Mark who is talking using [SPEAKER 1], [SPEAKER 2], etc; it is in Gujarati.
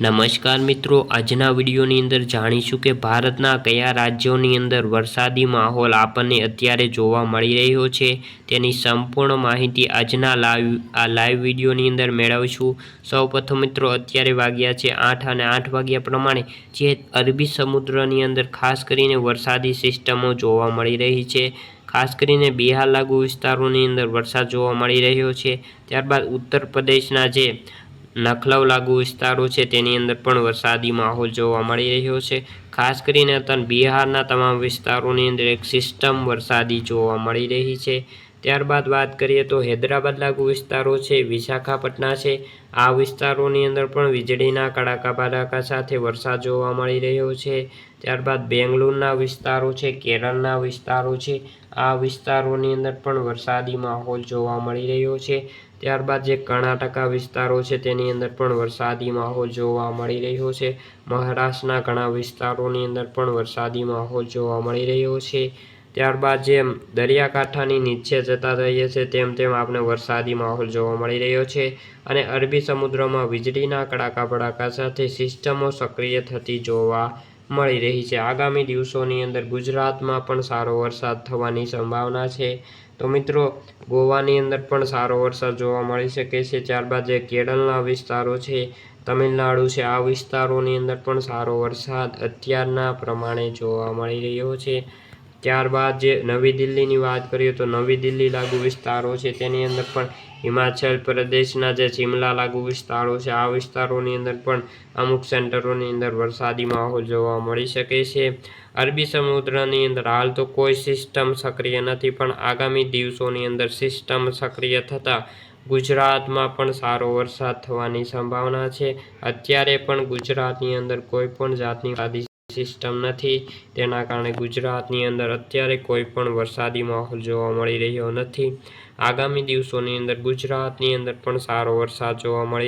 [SPEAKER 1] નમસ્કાર મિત્રો, આજના વિડીયોની અંદર જાણીશું કે ભારતના કયા રાજ્યોની અંદર વરસાદી માહોલ આપણને અત્યારે જોવા મળી રહ્યો છે. તેની સંપૂર્ણ માહિતી આજના લાઈવ, આ લાઈવ વિડીયોની અંદર મેળવીશું. સૌપ્રથમ મિત્રો, અત્યારે વાગ્યા છે આઠ અને આઠ વાગ્યા પ્રમાણે, જે અરબી સમુદ્રની અંદર ખાસ કરીને વરસાદી સિસ્ટમો જોવા મળી રહી છે. ખાસ કરીને બિહાર લાગુ વિસ્તારોની અંદર વરસાદ જોવા મળી રહ્યો છે. ત્યારબાદ ઉત્તર પ્રદેશના જે નખલવ લાગુ વિસ્તારો છે, તેની અંદર પણ વરસાદી માહોલ જોવા મળી રહ્યો છે. ખાસ કરીને તન બિહારના તમામ વિસ્તારોની અંદર એક સિસ્ટમ વરસાદી જોવા મળી રહી છે. ત્યારબાદ વાત કરીએ તો હૈદરાબાદ લાગુ વિસ્તારો છે વિશાખાપટના છે. આ વિસ્તારોની અંદર પણ વીજળીના કડાકા ભડાકા સાથે વરસાદ જોવા મળી રહ્યો છે. ત્યારબાદ બેંગ્લોરના વિસ્તારો છે, કેરળના વિસ્તારો છે. આ વિસ્તારોની અંદર પણ વરસાદી માહોલ જોવા મળી રહ્યો છે. ત્યારબાદ જે કર્ણાટકા વિસ્તારો છે, તેની અંદર પણ વરસાદી માહોલ જોવા મળી રહ્યો છે. મહારાષ્ટ્રના ઘણા વિસ્તારોની અંદર પણ વરસાદી માહોલ જોવા મળી રહ્યો છે. ત્યારબાદ જેમ દરિયાકાંઠાની નીચે જતા રહીએ છીએ, તેમ તેમ આપણે વરસાદી માહોલ જોવા મળી રહ્યો છે અને અરબી સમુદ્રમાં વીજળીના કડાકા ભડાકા સાથે સિસ્ટમો સક્રિય થતી જોવા મળી રહી છે. આગામી દિવસોની અંદર ગુજરાતમાં પણ સારો વરસાદ થવાની સંભાવના છે. તો મિત્રો, ગોવાની અંદર પણ સારો વરસાદ જોવા મળી શકે છે. ત્યારબાદ જે કેરળના વિસ્તારો છે, તમિલનાડુ છે, આ વિસ્તારોની અંદર પણ સારો વરસાદ અત્યારના પ્રમાણે જોવા મળી રહ્યો છે. ત્યારબાદ જે નવી દિલ્હીની વાત કરીએ તો નવી દિલ્હી લાગુ વિસ્તારો છે, તેની અંદર પણ હિમાચલ પ્રદેશના જે શિમલા લાગુ વિસ્તારો છે, આ વિસ્તારોની અંદર પણ અમુક સેન્ટરોની અંદર વરસાદી માહોલ જોવા મળી શકે છે. અરબી સમુદ્રની અંદર હાલ તો કોઈ સિસ્ટમ સક્રિય નથી, પણ આગામી દિવસોની અંદર સિસ્ટમ સક્રિય થતાં ગુજરાતમાં પણ સારો વરસાદ થવાની સંભાવના છે. અત્યારે પણ ગુજરાતની અંદર કોઈ પણ જાતની સિસ્ટમ નથી. તેના કારણે ગુજરાતની અંદર અત્યારે કોઈ પણ વરસાદી માહોલ જોવા મળી રહ્યો નથી. આગામી દિવસોની અંદર ગુજરાતની અંદર પણ સારો વરસાદ જોવા મળી